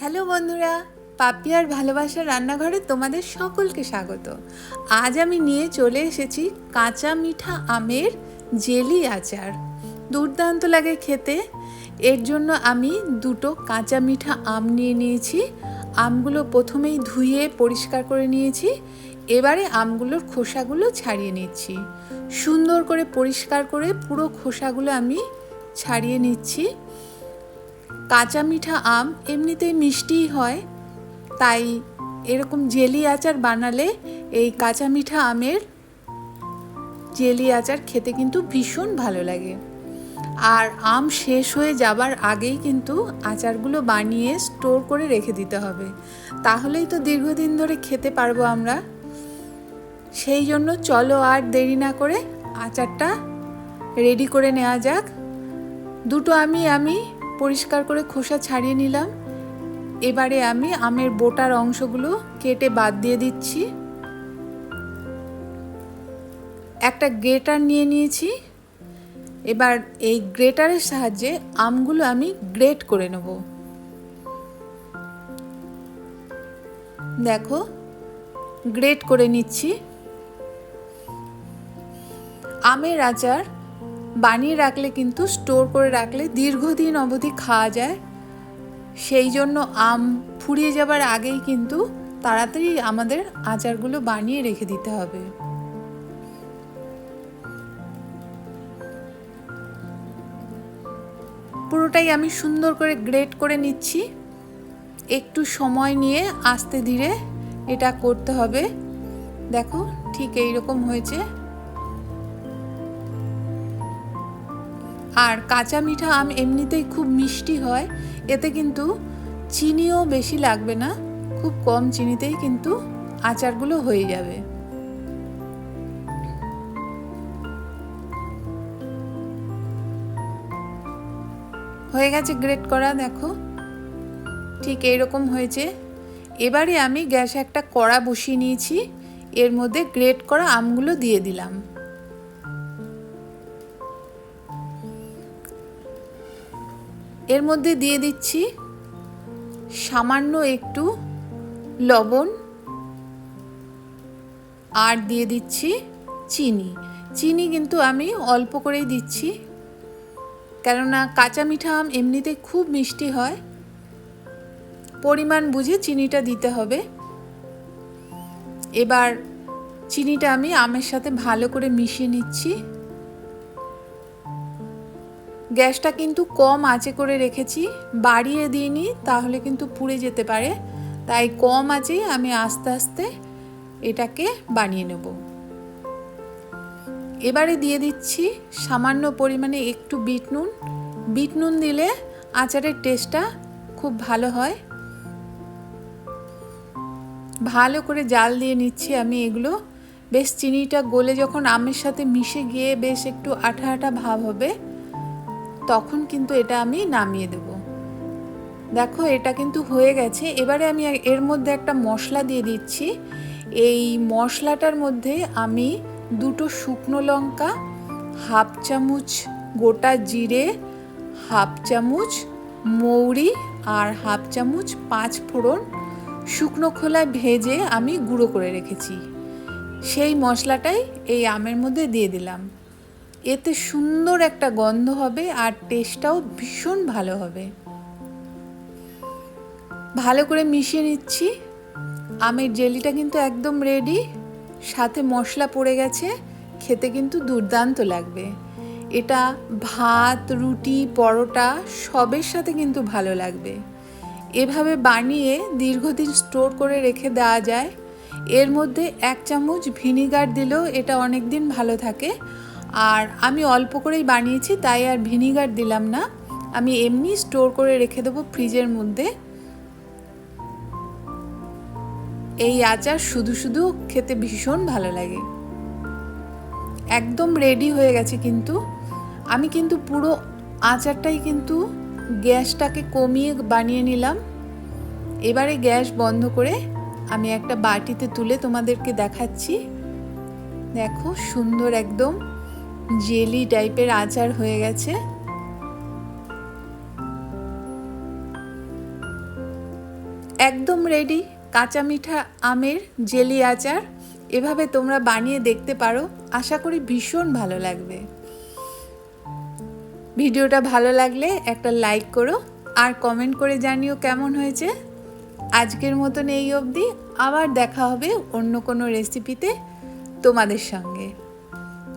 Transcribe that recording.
Hello বন্ধুরা পাপি আর ভালোবাসার রান্নাঘরে তোমাদের সকলকে স্বাগত। আজ আমি নিয়ে চলে এসেছি কাঁচা মিঠা আমের জেলি আচার। দুর্দান্ত লাগে খেতে। এর জন্য আমি দুটো কাঁচা মিঠা আম নিয়ে নিয়েছি। আমগুলো প্রথমেই ধুয়ে পরিষ্কার করে নিয়েছি। এবারে আমগুলোর খোসাগুলো ছাড়িয়ে নিচ্ছি। সুন্দর করে পরিষ্কার করে পুরো খোসাগুলো আমি ছাড়িয়ে নিচ্ছি। কাঁচা মিঠা আম এমনিতেই মিষ্টিই হয়। তাই এরকম জেলি আচার বানালে এই কাঁচা মিঠা আমের জেলি আচার খেতে কিন্তু ভীষণ ভালো লাগে। আর আম শেষ হয়ে যাবার আগেই কিন্তু আচারগুলো বানিয়ে স্টোর করে রেখে দিতে হবে। তাহলেই তো দীর্ঘদিন ধরে খেতে পারব আমরা। সেই জন্য চলো আর দেরি না করে আচারটা রেডি করে নেওয়া যাক। দুটো আমি আমি পরিষ্কার করে খোসা ছাড়িয়ে নিলাম। এবারে আমি আমের বোটার অংশগুলো কেটে বাদ দিয়ে দিচ্ছি। একটা গ্রেটার নিয়ে নিয়েছি। এবার এই গ্রেটারের সাহায্যে আমগুলো আমি গ্রেট করে নেব। দেখো, গ্রেট করে নিচ্ছি। আমের আচার বানিয়ে রাখলে কিন্তু স্টোর করে রাখলে দীর্ঘদিন অবধি খাওয়া যায়। সেই জন্য আম ফুরিয়ে যাবার আগেই কিন্তু তাড়াতাড়ি আমাদের আচারগুলো বানিয়ে রেখে দিতে হবে। পুরোটাই আমি সুন্দর করে গ্রেট করে নিচ্ছি। একটু সময় নিয়ে আস্তে ধীরে এটা করতে হবে। দেখো ঠিক এই রকম হয়েছে। আর কাঁচা মিঠা আম এমনিতেই খুব মিষ্টি হয়, এতে কিন্তু চিনিও বেশি লাগবে না, খুব কম চিনিতেই কিন্তু আচারগুলো হয়ে যাবে। হয়ে গেছে গ্রেট করা, দেখো। ঠিক এইরকম হয়েছে। এবারে আমি গ্যাসে একটা কড়া বসিয়ে নিয়েছি, এর মধ্যে গ্রেট করা আমগুলো দিয়ে দিলাম। এর মধ্যে দিয়ে দিচ্ছি সামান্য একটু লবণ আর দিয়ে দিচ্ছি চিনি। চিনি কিন্তু আমি অল্প করেই দিচ্ছি। কেননা কাঁচা মিঠা আম এমনিতে খুব মিষ্টি হয়। পরিমাণ বুঝে চিনিটা দিতে হবে। এবার চিনিটা আমি আমের সাথে ভালো করে মিশিয়ে নিচ্ছি। গ্যাসটা কিন্তু কম আঁচে করে রেখেছি, বাড়িয়ে দিইনি, তাহলে কিন্তু পুড়ে যেতে পারে। তাই কম আঁচেই আমি আস্তে আস্তে এটাকে বানিয়ে নেব। এবারে দিয়ে দিচ্ছি সামান্য পরিমাণে একটু বিট নুন। বিট নুন দিলে আচারের টেস্টটা খুব ভালো হয়। ভালো করে জাল দিয়ে নিচ্ছি আমি এগুলো। বেশ চিনিটা গলে যখন আমের সাথে মিশে গিয়ে বেশ একটু আঠা আঠা ভাব হবে তখন কিন্তু এটা আমি নামিয়ে দেব। দেখো, এটা কিন্তু হয়ে গেছে। এবারে আমি এর মধ্যে একটা মশলা দিয়ে দিচ্ছি। এই মশলাটার মধ্যে আমি দুটো শুকনো লঙ্কা, হাফ চামচ গোটা জিরে, হাফ চামচ মৌরি আর হাফ চামচ পাঁচ ফোড়ন শুকনো খোলায় ভেজে আমি গুঁড়ো করে রেখেছি। সেই মশলাটাই এই আমের মধ্যে দিয়ে দিলাম। এতে সুন্দর একটা গন্ধ হবে আর টেস্টটাও ভীষণ ভালো হবে। ভালো করে মিশিয়ে নিচ্ছি। আমের জেলিটা কিন্তু একদম রেডি সাথে মশলা পড়ে গেছে, খেতে কিন্তু দুর্দান্ত লাগবে। এটা ভাত, রুটি, পরোটা, সবের সাথে কিন্তু ভালো লাগবে। এভাবে বানিয়ে দীর্ঘদিন স্টোর করে রেখে দেওয়া যায়। এর মধ্যে এক চামচ ভিনিগার দিলেও এটা অনেক দিন ভালো থাকে। আর আমি অল্প করেই বানিয়েছি, তাই আর ভিনিগার দিলাম না। আমি এমনি স্টোর করে রেখে দেবো ফ্রিজের মধ্যে। এই আচার শুধু শুধু খেতে ভীষণ ভালো লাগে। একদম রেডি হয়ে গেছে কিন্তু। আমি কিন্তু পুরো আচারটাই কিন্তু গ্যাসটাকে কমিয়ে বানিয়ে নিলাম। এবারে গ্যাস বন্ধ করে আমি একটা বাটিতে তুলে তোমাদেরকে দেখাচ্ছি। দেখো সুন্দর একদম জেলি টাইপের আচার হয়ে গেছে। একদম রেডি কাঁচা মিঠা আমের জেলি আচার। এভাবে তোমরা বানিয়ে দেখতে পারো। আশা করি ভীষণ ভালো লাগবে। ভিডিওটা ভালো লাগলে একটা লাইক করো। আর কমেন্ট করে জানিও কেমন হয়েছে। আজকের মতন এই অবধি। আবার দেখা হবে অন্য কোনো রেসিপিতে তোমাদের সঙ্গে।